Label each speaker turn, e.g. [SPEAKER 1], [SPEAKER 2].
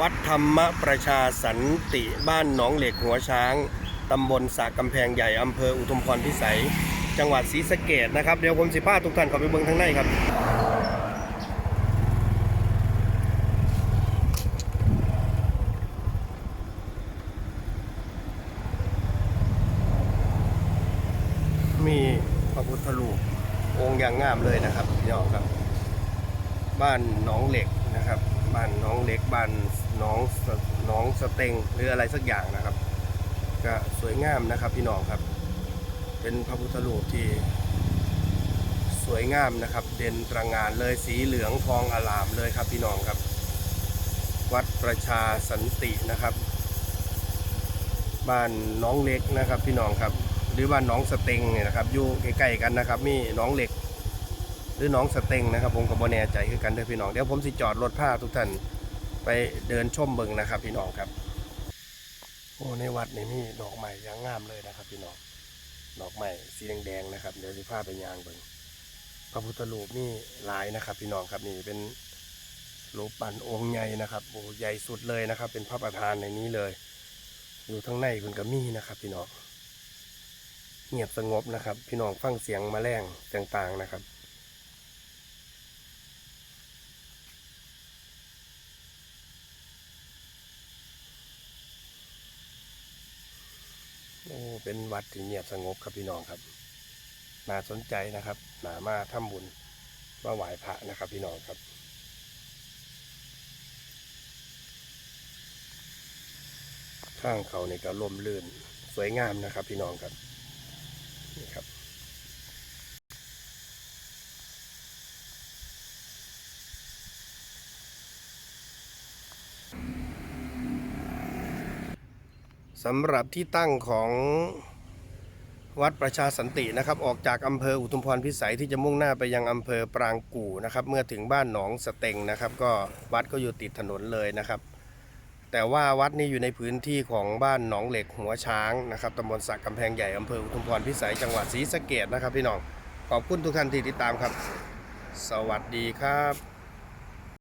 [SPEAKER 1] วัดธรรมประชาสันติบ้านหนองเหล็กหัวช้างตำบลสากำแพงใหญ่อำเภออุทุมพรพิสัย จังหวัดศรีสะเกดนะครับ เดี๋ยวผมสิพาทุกท่านเข้าไปเบิ่งทางในครับ มีพระพุทธรูปองค์อย่างงามเลยนะครับพี่น้องครับ บ้านหนองเหล็กนะครับ บ้านหนองเหล็กบ้านหนองสหนองสเต็งหรืออะไรสักอย่างนะครับ ก็สวยงามนะครับพี่น้องครับ เป็นพระพุทธรูปที่สวยงามนะครับ เด่นตระงานเลยสีเหลืองทองอลามเลยครับพี่น้องครับ วัดประชาสันตินะครับ บ้านน้องเล็กนะครับพี่น้องครับ หรือบ้านน้องสเต็งเนี่ยนะครับอยู่ใกล้ๆกันนะครับ มีน้องเหล็ก หรือน้องสเต็งนะครับ ผมก็บ่แน่ใจคือกันเด้อพี่น้องเดี๋ยวผมสิจอดรถผ้าทุกท่านไปเดินชมเบิงนะครับ พี่น้องครับโอ้ในวัดนี่มีดอกไม้ยางงามเลยนะครับ พี่น้องดอกไม้สีแดงๆนะครับ เดี๋ยวสิพาไปยางเบิงพระพุทธรูปนี่หลายนะครับ พี่น้องครับนี่เป็นรูปปั้นองค์ใหญ่นะครับโอ้ใหญ่สุดเลยนะครับ เป็นพระประธานในนี้เลยอยู่ทั้งในคุณก็มีนะครับ พี่น้องเงียบสงบนะครับ พี่น้องฟังเสียงแมลงต่างๆนะครับ โอ้เป็นวัดที่เงียบสงบครับพี่น้องครับน่าสนใจนะครับหนามาทำบุญมาไหว้พระนะครับ พี่น้องครับข้างเขาเนี่ก็ร่มรื่นสวยงามนะครับ พี่น้องครับนี่ครับ สำหรับที่ตั้งของวัดประชาสันตินะครับ ออกจากอำเภออุทุมพรพิสัยที่จะมุ่งหน้าไปยังอำเภอปรางกู่นะครับ เมื่อถึงบ้านหนองสเต็งนะครับ ก็วัดก็อยู่ติดถนนเลยนะครับ แต่ว่าวัดนี้อยู่ในพื้นที่ของบ้านหนองเหล็กหัวช้างนะครับตำบลสักกำแพงใหญ่อำเภออุทุมพรพิสัยจังหวัดศรีสะเกดนะครับ พี่น้องขอบคุณทุกท่านที่ติดตามครับ สวัสดีครับ